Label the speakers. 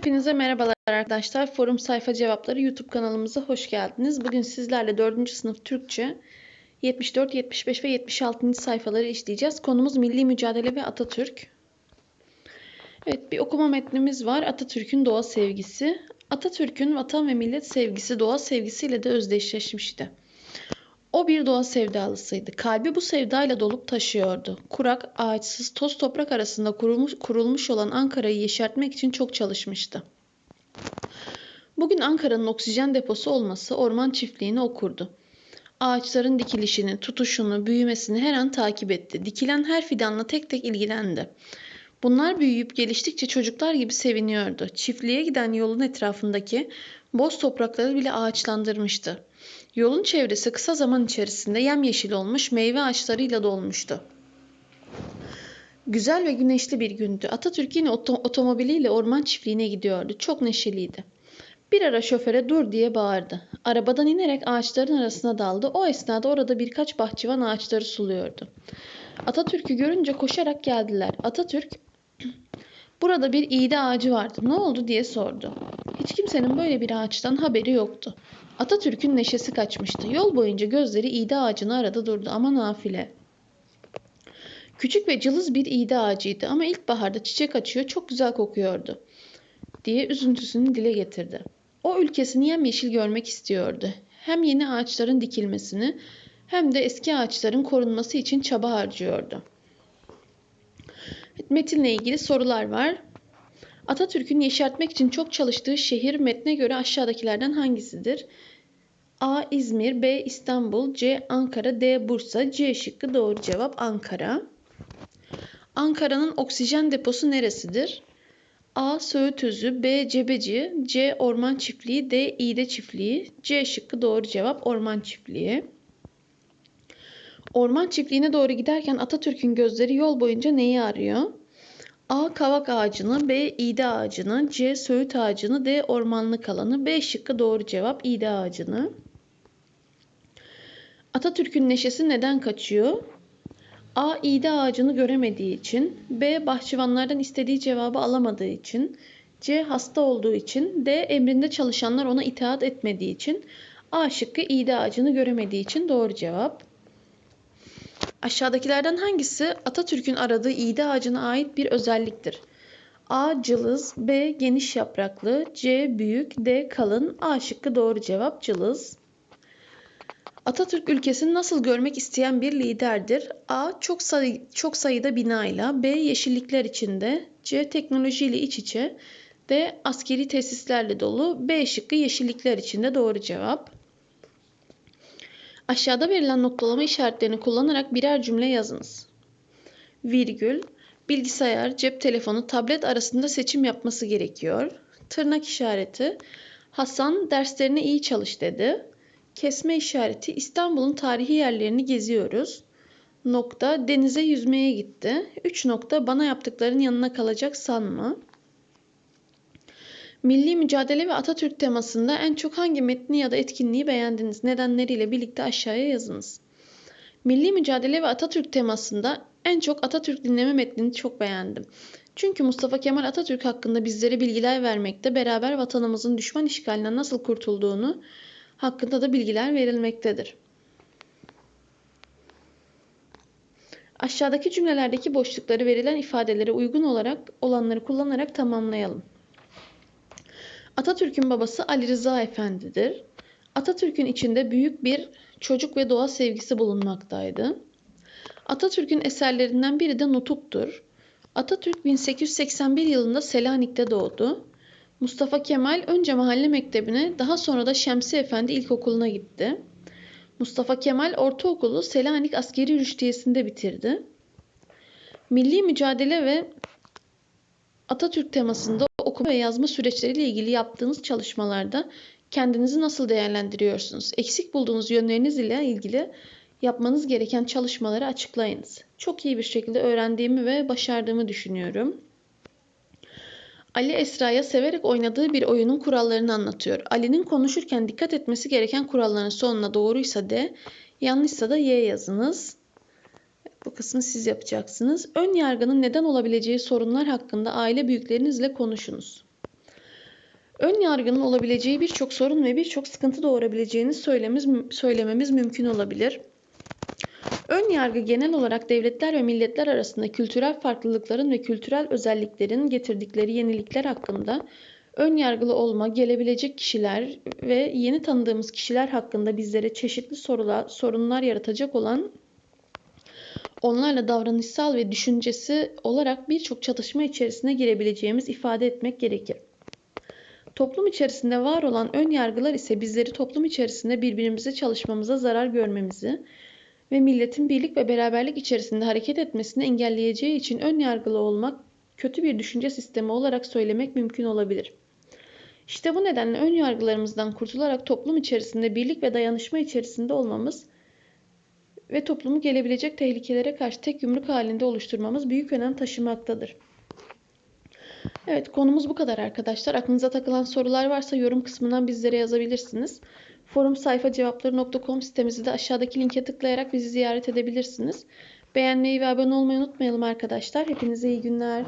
Speaker 1: Hepinize merhabalar arkadaşlar. Forum Sayfa Cevapları YouTube kanalımıza hoş geldiniz. Bugün sizlerle 4. sınıf Türkçe 74, 75 ve 76. sayfaları işleyeceğiz. Konumuz milli mücadele ve Atatürk. Evet bir okuma metnimiz var. Atatürk'ün doğa sevgisi. Atatürk'ün vatan ve millet sevgisi doğa sevgisiyle de özdeşleşmişti. O bir doğa sevdalısıydı. Kalbi bu sevdayla dolup taşıyordu. Kurak, ağaçsız, toz toprak arasında kurulmuş, kurulmuş olan Ankara'yı yeşertmek için çok çalışmıştı. Bugün Ankara'nın oksijen deposu olması orman çiftliğini okurdu. Ağaçların dikilişini, tutuşunu, büyümesini her an takip etti. Dikilen her fidanla tek tek ilgilendi. Bunlar büyüyüp geliştikçe çocuklar gibi seviniyordu. Çiftliğe giden yolun etrafındaki boz toprakları bile ağaçlandırmıştı. Yolun çevresi kısa zaman içerisinde yemyeşil olmuş meyve ağaçlarıyla dolmuştu. Güzel ve güneşli bir gündü. Atatürk yine oto- otomobiliyle orman çiftliğine gidiyordu. Çok neşeliydi. Bir ara şoföre dur diye bağırdı. Arabadan inerek ağaçların arasına daldı. O esnada orada birkaç bahçıvan ağaçları suluyordu. Atatürk'ü görünce koşarak geldiler. Atatürk Burada bir iğde ağacı vardı. Ne oldu diye sordu. Hiç kimsenin böyle bir ağaçtan haberi yoktu. Atatürk'ün neşesi kaçmıştı. Yol boyunca gözleri iğde ağacını arada durdu ama nafile. Küçük ve cılız bir iğde ağacıydı ama ilkbaharda çiçek açıyor çok güzel kokuyordu diye üzüntüsünü dile getirdi. O ülkesini yemyeşil görmek istiyordu. Hem yeni ağaçların dikilmesini hem de eski ağaçların korunması için çaba harcıyordu. Metinle ilgili sorular var. Atatürk'ün yeşertmek için çok çalıştığı şehir metne göre aşağıdakilerden hangisidir? A. İzmir, B. İstanbul, C. Ankara, D. Bursa, C. Şıkkı doğru cevap Ankara. Ankara'nın oksijen deposu neresidir? A. Söğüt Özü, B. Cebeci, C. Orman Çiftliği, D. İğde Çiftliği, C. Şıkkı doğru cevap Orman Çiftliği. Orman çiftliğine doğru giderken Atatürk'ün gözleri yol boyunca neyi arıyor? A. Kavak ağacını, B. İğde ağacını, C. Söğüt ağacını, D. Ormanlık alanı, B. Şıkkı doğru cevap İğde ağacını. Atatürk'ün neşesi neden kaçıyor? A. İğde ağacını göremediği için, B. Bahçıvanlardan istediği cevabı alamadığı için, C. Hasta olduğu için, D. Emrinde çalışanlar ona itaat etmediği için, A. Şıkkı İğde ağacını göremediği için doğru cevap. Aşağıdakilerden hangisi Atatürk'ün aradığı iğde ağacına ait bir özelliktir? A. Cılız B. Geniş yapraklı C. Büyük D. Kalın A şıkkı doğru cevap cılız. Atatürk ülkesini nasıl görmek isteyen bir liderdir? A. Çok, sayı, çok sayıda binayla B. Yeşillikler içinde C. Teknolojiyle iç içe D. Askeri tesislerle dolu B. Şıkkı yeşillikler içinde doğru cevap. Aşağıda verilen noktalama işaretlerini kullanarak birer cümle yazınız. Virgül, bilgisayar, cep telefonu, tablet arasında seçim yapması gerekiyor. Tırnak işareti, Hasan derslerine iyi çalış dedi. Kesme işareti, İstanbul'un tarihi yerlerini geziyoruz. Nokta, denize yüzmeye gitti. 3 nokta, bana yaptıkların yanına kalacak sanma. Milli mücadele ve Atatürk temasında en çok hangi metni ya da etkinliği beğendiniz? Nedenleriyle birlikte aşağıya yazınız. Milli mücadele ve Atatürk temasında en çok Atatürk dinleme metnini çok beğendim. Çünkü Mustafa Kemal Atatürk hakkında bizlere bilgiler vermekte, beraber vatanımızın düşman işgalinden nasıl kurtulduğunu hakkında da bilgiler verilmektedir. Aşağıdaki cümlelerdeki boşlukları verilen ifadelere uygun olarak olanları kullanarak tamamlayalım. Atatürk'ün babası Ali Rıza Efendi'dir. Atatürk'ün içinde büyük bir çocuk ve doğa sevgisi bulunmaktaydı. Atatürk'ün eserlerinden biri de Nutuk'tur. Atatürk 1881 yılında Selanik'te doğdu. Mustafa Kemal önce mahalle mektebine daha sonra da Şemsi Efendi İlkokulu'na gitti. Mustafa Kemal ortaokulu Selanik Askeri Rüştiyesi'nde bitirdi. Milli mücadele ve Atatürk temasında okuma ve yazma süreçleriyle ilgili yaptığınız çalışmalarda kendinizi nasıl değerlendiriyorsunuz? Eksik bulduğunuz yönleriniz ile ilgili yapmanız gereken çalışmaları açıklayınız. Çok iyi bir şekilde öğrendiğimi ve başardığımı düşünüyorum. Ali Esra'ya severek oynadığı bir oyunun kurallarını anlatıyor. Ali'nin konuşurken dikkat etmesi gereken kuralların sonuna doğruysa D, yanlışsa da Y yazınız. Bu kısmı siz yapacaksınız. Ön yargının neden olabileceği sorunlar hakkında aile büyüklerinizle konuşunuz. Ön yargının olabileceği birçok sorun ve birçok sıkıntı doğurabileceğini söylememiz, söylememiz mümkün olabilir. Ön yargı genel olarak devletler ve milletler arasında kültürel farklılıkların ve kültürel özelliklerin getirdikleri yenilikler hakkında ön yargılı olma, gelebilecek kişiler ve yeni tanıdığımız kişiler hakkında bizlere çeşitli sorular, sorunlar yaratacak olan onlarla davranışsal ve düşüncesi olarak birçok çatışma içerisine girebileceğimiz ifade etmek gerekir. Toplum içerisinde var olan ön yargılar ise bizleri toplum içerisinde birbirimize çalışmamıza zarar görmemizi ve milletin birlik ve beraberlik içerisinde hareket etmesini engelleyeceği için ön yargılı olmak kötü bir düşünce sistemi olarak söylemek mümkün olabilir. İşte bu nedenle ön yargılarımızdan kurtularak toplum içerisinde birlik ve dayanışma içerisinde olmamız ve toplumu gelebilecek tehlikelere karşı tek yumruk halinde oluşturmamız büyük önem taşımaktadır. Evet konumuz bu kadar arkadaşlar. Aklınıza takılan sorular varsa yorum kısmından bizlere yazabilirsiniz. Forum sayfa cevapları.com sitemizi de aşağıdaki linke tıklayarak bizi ziyaret edebilirsiniz. Beğenmeyi ve abone olmayı unutmayalım arkadaşlar. Hepinize iyi günler.